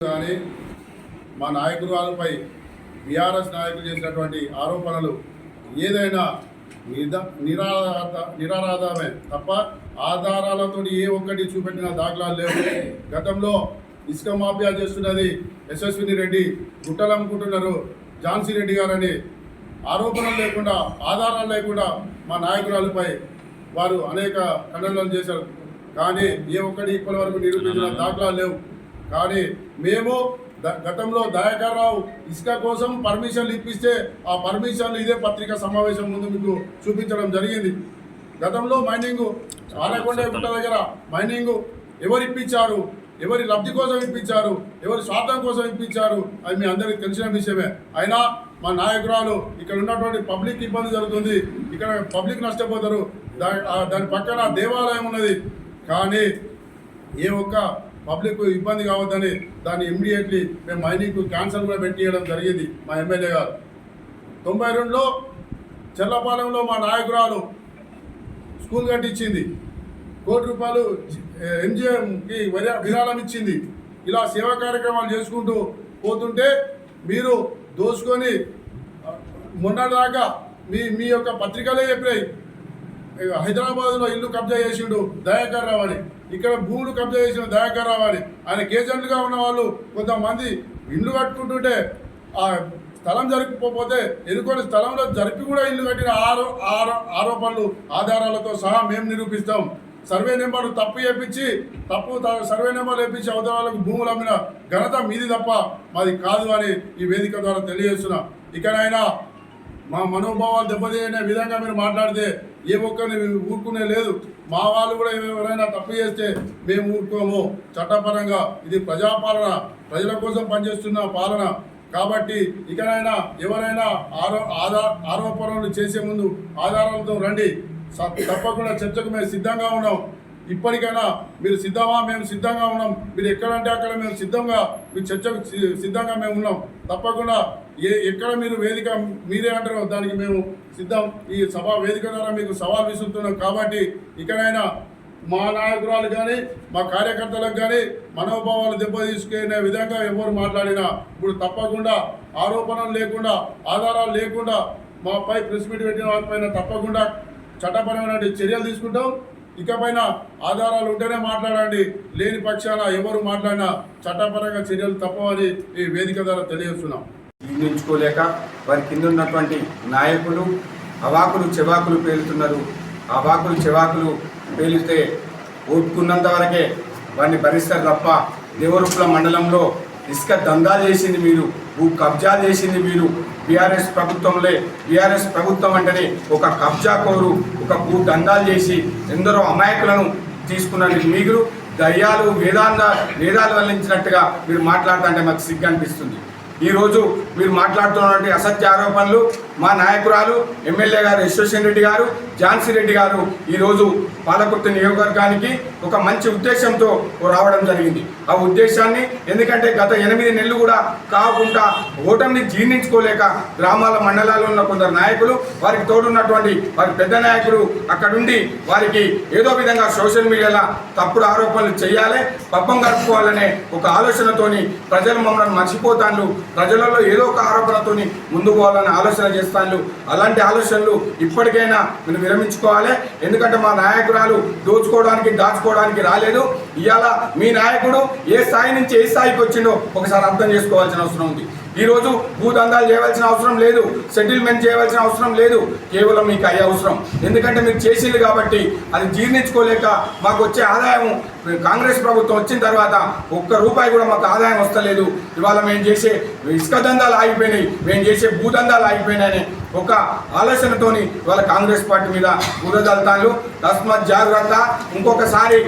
కానీ మా నాయకురాలపై బీఆర్ఎస్ నాయకులు చేసినటువంటి ఆరోపణలు ఏదైనా నిరాధార నిరాధారమే తప్ప ఆధారాలతో ఏ ఒక్కటి చూపెట్టిన దాఖలాలు లేవు. గతంలో ఇసుక మాఫియా చేస్తున్నది యశస్విని రెడ్డి గుట్టలు అమ్ముకుంటున్నారు ఝాన్సీ రెడ్డి గారని. ఆరోపణలు లేకుండా ఆధారాలు లేకుండా మా నాయకురాలపై వారు అనేక ఖండనలు చేశారు. కానీ ఏ ఒక్కటి ఇప్పటి వరకు నిరూపించిన దాఖలాలు లేవు. కానీ మేము గతంలో దయాకర్రావు ఇసుక కోసం పర్మిషన్లు ఇప్పిస్తే ఆ పర్మిషన్లు ఇదే పత్రికా సమావేశం ముందు మీకు చూపించడం జరిగింది. గతంలో మైనింగ్ ఆనకొండ గుట్ట దగ్గర మైనింగ్ ఎవరు ఇప్పించారు? ఎవరి లబ్ధి కోసం ఇప్పించారు? ఎవరి స్వార్థం కోసం ఇప్పించారు? అది మీ అందరికీ తెలిసిన విషయమే. అయినా మా నాయకురాలు ఇక్కడ ఉన్నటువంటి పబ్లిక్ ఇబ్బంది జరుగుతుంది. ఇక్కడ పబ్లిక్ నష్టపోతారు. దాని పక్కన దేవాలయం ఉన్నది. కానీ ఏ ఒక్క పబ్లిక్ ఇబ్బంది కావద్దని దాన్ని ఇమ్మీడియట్లీ మేము మైనింగ్ క్యాన్సల్ కూడా పెట్టియడం జరిగింది మా ఎమ్మెల్యే గారు. తొంభై రెండులో చెల్లపాలెంలో మా నాయకురాలు స్కూల్ కట్టించింది. కోటి రూపాయలు ఎంజిఎంకి విరాళం ఇచ్చింది. ఇలా సేవా కార్యక్రమాలు చేసుకుంటూ పోతుంటే మీరు దోసుకొని మొన్నటిదాకా మీ మీ యొక్క పత్రికలే చెప్పినాయి. హైదరాబాద్లో ఇల్లు కబ్జా చేసిండు దయాకర్ రావు అని. ఇక్కడ భూములు కబ్జా చేసిన దయాకర్ రావు అని. ఆయన ఏజెంట్గా ఉన్న వాళ్ళు కొంతమంది ఇల్లు కట్టుకుంటుంటే ఆ స్థలం జరిపిపోతే ఎదుర్కొని స్థలంలో జరిపి కూడా ఇల్లు కట్టిన ఆరో ఆరో ఆరోపణలు ఆధారాలతో సహా మేము నిరూపిస్తాం. సర్వే నెంబర్ తప్పు చేపించి తప్పు త- సర్వే నెంబర్ వేపించి అవతల వాళ్ళకు భూములు అమ్మిన ఘనత మీది తప్ప మాది కాదు అని ఈ వేదిక ద్వారా తెలియజేస్తున్నా. ఇకనైనా మా మనోభావాలు దెబ్బతీయనే విధంగా మీరు మాట్లాడితే ఏ ఒక్కరిని ఊరుకునే లేదు. మా వాళ్ళు కూడా ఎవరైనా తప్పు చేస్తే మేము ఊరుకోము. చట్టపరంగా ఇది ప్రజాపాలన ప్రజల కోసం పనిచేస్తున్న పాలన. కాబట్టి ఇకనైనా ఎవరైనా ఆరో ఆధార ఆరోపణలు చేసే ముందు ఆధారాలతో రండి. స- తప్పకుండా చర్చకు మేము సిద్ధంగా ఉన్నాం. ఇప్పటికైనా మీరు సిద్ధమా? మేము సిద్ధంగా ఉన్నాం. మీరు ఎక్కడంటే అక్కడ మేము సిద్ధంగా మీ చర్చకు సి- సిద్ధంగా మేము ఉన్నాం. తప్పకుండా ఏ ఎక్కడ మీరు వేదిక మీరే అంటారో దానికి మేము సిద్ధం. ఈ సభా వేదిక ద్వారా మీకు సవాల్ విసురుతున్నాం కాబట్టి ఇకనైనా మా నాయకురాలు కానీ మా కార్యకర్తలకు కానీ మనోభావాలు దెబ్బతీసుకునే విధంగా ఎవరు మాట్లాడినా ఇప్పుడు తప్పకుండా ఆరోపణలు లేకుండా ఆధారాలు లేకుండా మాపై ప్రెస్ మీట్ పెట్టిన వారిపైన తప్పకుండా చట్టపరమైన చర్యలు తీసుకుంటాం. ఇకపైన ఆధారాలు ఉంటేనే మాట్లాడండి. లేని పక్షాన ఎవరు మాట్లాడినా చట్టపరంగా చర్యలు తప్పవని ఈ వేదిక ద్వారా తెలియజేస్తున్నాం. జీర్ణించుకోలేక వారి కింద ఉన్నటువంటి నాయకులు అవాకులు చెవాకులు పేలుతున్నారు. అవాకులు చెవాకులు పేలితే ఓపుకున్నంత వరకే వారిని భరిస్తారు తప్ప దేవరూపుల మండలంలో ఇసుక దందాలు చేసింది మీరు భూ కబ్జాలు చేసింది మీరు. బీఆర్ఎస్ ప్రభుత్వంలో బీఆర్ఎస్ ప్రభుత్వం అంటేనే ఒక కబ్జా కోరు ఒక భూ దందాలు చేసి ఎందరో అమాయకులను తీసుకున్నది మీరు దయ్యాలు వేదాంత వేదాలు వల్లించినట్టుగా మీరు మాట్లాడుతుంటే మాకు సిగ్గు అనిపిస్తుంది. ఈరోజు మీరు మాట్లాడుతున్నటువంటి అసత్య ఆరోపణలు మా నాయకురాలు ఎమ్మెల్యే గారు యశ్వసేన్ రెడ్డి గారు ఝాన్సీ రెడ్డి గారు ఈరోజు పాలకుర్తి నియోజకవర్గానికి ఒక మంచి ఉద్దేశంతో రావడం జరిగింది. ఆ ఉద్దేశాన్ని ఎందుకంటే గత ఎనిమిది నెలలు కూడా కాకుండా ఓటమిని జీర్ణించుకోలేక గ్రామాల మండలాల్లో ఉన్న కొందరు నాయకులు వారికి తోడున్నటువంటి వారి పెద్ద నాయకులు అక్కడుండి వారికి ఏదో విధంగా సోషల్ మీడియాలో తప్పుడు ఆరోపణలు చేయాలి పబ్బం గడుపుకోవాలనే ఒక ఆలోచనతోని ప్రజలు మమ్మల్ని మర్చిపోతాను ప్రజలలో ఏదో ఒక ఆరోపణతోని ముందు పోవాలని ఆలోచన చేస్తాను అలాంటి ఆలోచనలు ఇప్పటికైనా మీరు విరమించుకోవాలి. ఎందుకంటే మా నాయకురాలు దోచుకోవడానికి దాచుకోవడానికి రాలేదు. ఇవాళ మీ నాయకుడు ఏ స్థాయి నుంచి ఏ స్థాయికి వచ్చిండో ఒకసారి అర్థం చేసుకోవాల్సిన అవసరం ఉంది. ఈరోజు భూదందాలు చేయవలసిన అవసరం లేదు. సెటిల్మెంట్ చేయవలసిన అవసరం లేదు. కేవలం మీకు అయ్యే అవసరం. ఎందుకంటే మీరు చేసింది కాబట్టి అది జీర్ణించుకోలేక మాకు వచ్చే ఆదాయం కాంగ్రెస్ ప్రభుత్వం వచ్చిన తర్వాత ఒక్క రూపాయి కూడా మాకు ఆదాయం వస్తలేదు. ఇవాళ మేము చేసే ఇసుక దందాలు ఆగిపోయినాయి. మేము చేసే భూదందాలు ఆగిపోయినాయని ఒక ఆలోచనతోని వాళ్ళ కాంగ్రెస్ పార్టీ మీద బురదల్తాలు తస్మత్ జాగ్రత్త ఇంకొకసారి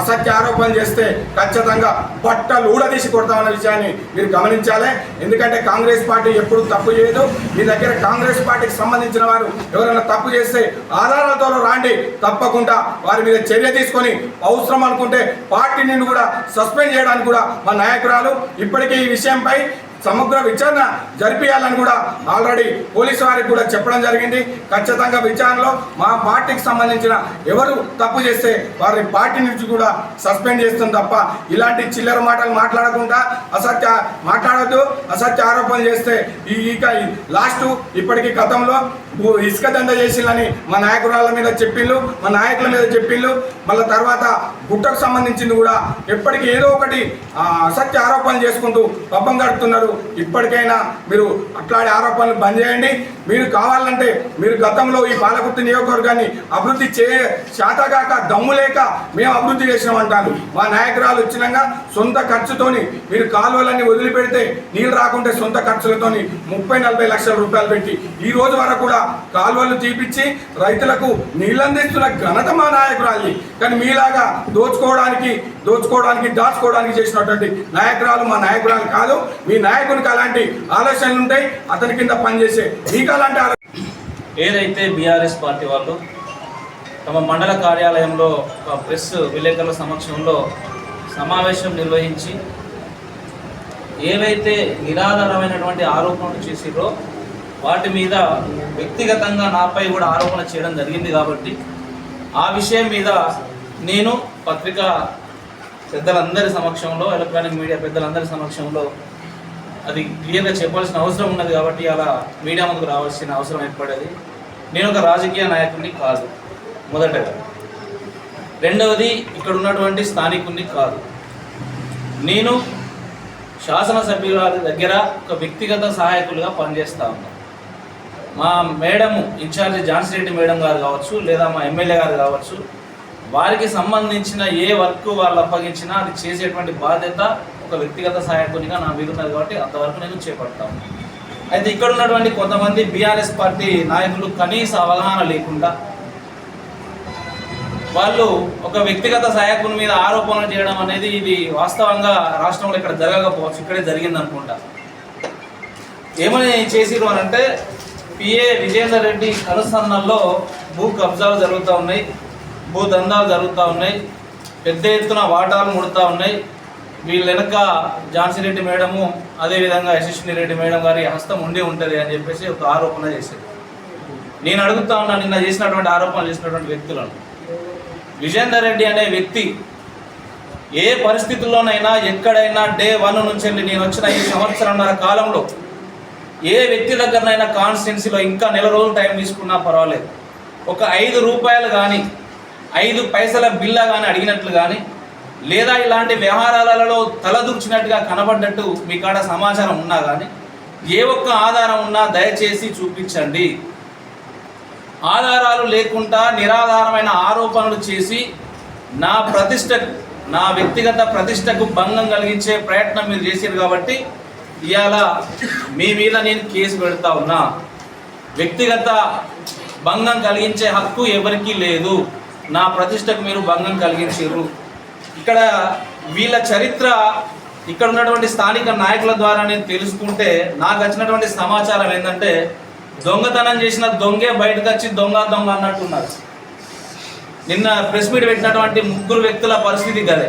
అసత్య ఆరోపణలు చేస్తే ఖచ్చితంగా బట్టలు ఊడదీసి కొడతామన్న విషయాన్ని మీరు గమనించాలి. ఎందుకంటే కాంగ్రెస్ పార్టీ ఎప్పుడు తప్పు చేయదు. మీ దగ్గర కాంగ్రెస్ పార్టీకి సంబంధించిన వారు ఎవరైనా తప్పు చేస్తే ఆధారాలతో రాండి. తప్పకుండా వారి మీద చర్య తీసుకొని అవసరం అనుకుంటే పార్టీ నుండి కూడా సస్పెండ్ చేయడానికి కూడా మా నాయకురాలు ఇప్పటికే ఈ విషయంపై సమగ్ర విచారణ జరిపించాలని కూడా ఆల్రెడీ పోలీసు వారికి కూడా చెప్పడం జరిగింది. ఖచ్చితంగా విచారణలో మా పార్టీకి సంబంధించిన ఎవరు తప్పు చేస్తే వారిని పార్టీ నుంచి కూడా సస్పెండ్ చేస్తుంది తప్ప ఇలాంటి చిల్లర మాటలు మాట్లాడకుండా అసత్య మాట్లాడద్దు. అసత్య ఆరోపణలు చేస్తే ఈ ఇక లాస్ట్ ఇప్పటికీ గతంలో ఇసుక దంద చేసిందని మా నాయకురాల మీద చెప్పిండ్రు మా నాయకుల మీద చెప్పిండ్రు మళ్ళీ తర్వాత గుట్టకు సంబంధించింది కూడా ఎప్పటికీ ఏదో ఒకటి అసత్య ఆరోపణలు చేసుకుంటూ పబ్బం గడుపుతున్నారు ఇప్పటికైనా మీరు అట్లాంటి ఆరోపణలు బంద్ చేయండి. మీరు కావాలంటే మీరు గతంలో ఈ పాలకుర్తి నియోజకవర్గాన్ని అభివృద్ధి చే శాతగాక దమ్ము లేక మేము అభివృద్ధి చేసినామంటాను మా నాయకురాలు వచ్చినాక సొంత ఖర్చుతోని మీరు కాలువలన్నీ వదిలిపెడితే నీళ్ళు రాకుంటే సొంత ఖర్చులతోని ముప్పై నలభై లక్షల రూపాయలు పెట్టి ఈ రోజు వరకు కూడా కాలువలు తీపిచ్చి రైతులకు నీళ్ళందిస్తున్న ఘనత మా నాయకురాలి కానీ మీలాగా దోచుకోవడానికి దోచుకోవడానికి దాచుకోవడానికి చేసినటువంటి నాయకురాలు మా నాయకురాలు కాదు. మీ నాయకునికి అలాంటి ఆలోచనలు ఉంటాయి అతని కింద పనిచేసే మీకు అలాంటి ఏదైతే బీఆర్ఎస్ పార్టీ వాళ్ళు తమ మండల కార్యాలయంలో ఒక ప్రెస్ విలేకరుల సమక్షంలో సమావేశం నిర్వహించి ఏవైతే నిరాధారమైనటువంటి ఆరోపణలు చేసిరో వాటి మీద వ్యక్తిగతంగా నాపై కూడా ఆరోపణ చేయడం జరిగింది కాబట్టి ఆ విషయం మీద నేను పత్రికా పెద్దలందరి సమక్షంలో ఎలక్ట్రానిక్ మీడియా పెద్దలందరి సమక్షంలో అది క్లియర్గా చెప్పాల్సిన అవసరం ఉన్నది కాబట్టి అలా మీడియా ముందుకు రావాల్సిన అవసరం ఏర్పడేది. నేను ఒక రాజకీయ నాయకుడిని కాదు మొదటగా. రెండవది ఇక్కడ ఉన్నటువంటి స్థానికుడిని కాదు. నేను శాసనసభ్యుల దగ్గర ఒక వ్యక్తిగత సహాయకులుగా పనిచేస్తా ఉన్నాను మా madam incharge Jhansi Reddy madam గారు కావచ్చు లేదా మా ఎమ్మెల్యే గారు కావచ్చు వారికి సంబంధించిన ఏ వర్క్ వాళ్ళు అప్పగించినా అది చేసేటువంటి బాధ్యత ఒక వ్యక్తిగత సహాయకునిగా నా మీద ఉన్నది కాబట్టి అంతవరకు నేను చేపడతాను. అయితే ఇక్కడ ఉన్నటువంటి కొంతమంది బీఆర్ఎస్ పార్టీ నాయకులు కనీస అవగాహన లేకుండా వాళ్ళు ఒక వ్యక్తిగత సహాయకుని మీద ఆరోపణలు చేయడం అనేది ఇది వాస్తవంగా రాష్ట్రంలో ఇక్కడ జరగకపోవచ్చు ఇక్కడే జరిగింది అనుకుంటా ఏమని చేసిరు అని అంటే పిఏ విజేందర్ రెడ్డి కనుసన్నల్లో భూ కబ్జాలు జరుగుతూ ఉన్నాయి. భూదందాలు జరుగుతూ ఉన్నాయి. పెద్ద ఎత్తున వాటాలు ముడుతూ ఉన్నాయి. వీళ్ళ వెనక ఝాన్సీ రెడ్డి మేడము అదేవిధంగా యశస్విని రెడ్డి మేడం గారి హస్తం ఉండి ఉంటుంది అని చెప్పేసి ఒక ఆరోపణ చేశారు నేను అడుగుతా ఉన్నా నిన్న చేసినటువంటి ఆరోపణలు చేసినటువంటి వ్యక్తులను. విజేందర్ రెడ్డి అనే వ్యక్తి ఏ పరిస్థితుల్లోనైనా ఎక్కడైనా డే వన్ నుంచి నేను వచ్చిన ఈ సంవత్సరంన్నర కాలంలో ఏ వ్యక్తి దగ్గరనైనా కాన్స్టిట్యున్సీలో ఇంకా నెల రోజులు టైం తీసుకున్నా పర్వాలేదు. ఒక ఐదు రూపాయలు కానీ ఐదు పైసల బిల్లా కానీ అడిగినట్లు కానీ లేదా ఇలాంటి వ్యవహారాలలో తలదూర్చినట్టుగా కనబడ్డట్టు మీ కాడ సమాచారం ఉన్నా కానీ ఏ ఒక్క ఆధారం ఉన్నా దయచేసి చూపించండి. ఆధారాలు లేకుండా నిరాధారమైన ఆరోపణలు చేసి నా ప్రతిష్టకు నా వ్యక్తిగత ప్రతిష్టకు భంగం కలిగించే ప్రయత్నం మీరు చేశారు కాబట్టి ఇవాళ మీ మీద నేను కేసు పెడతా ఉన్నా. వ్యక్తిగత భంగం కలిగించే హక్కు ఎవరికీ లేదు. నా ప్రతిష్టకు మీరు భంగం కలిగించారు ఇక్కడ వీళ్ళ చరిత్ర ఇక్కడ ఉన్నటువంటి స్థానిక నాయకుల ద్వారా నేను తెలుసుకుంటే నాకు వచ్చినటువంటి సమాచారం ఏంటంటే దొంగతనం చేసిన దొంగే బయటకు వచ్చి దొంగ దొంగ అన్నట్టున్నారు. నిన్న ప్రెస్ మీట్ పెట్టినటువంటి ముగ్గురు వ్యక్తుల పరిస్థితి గదే.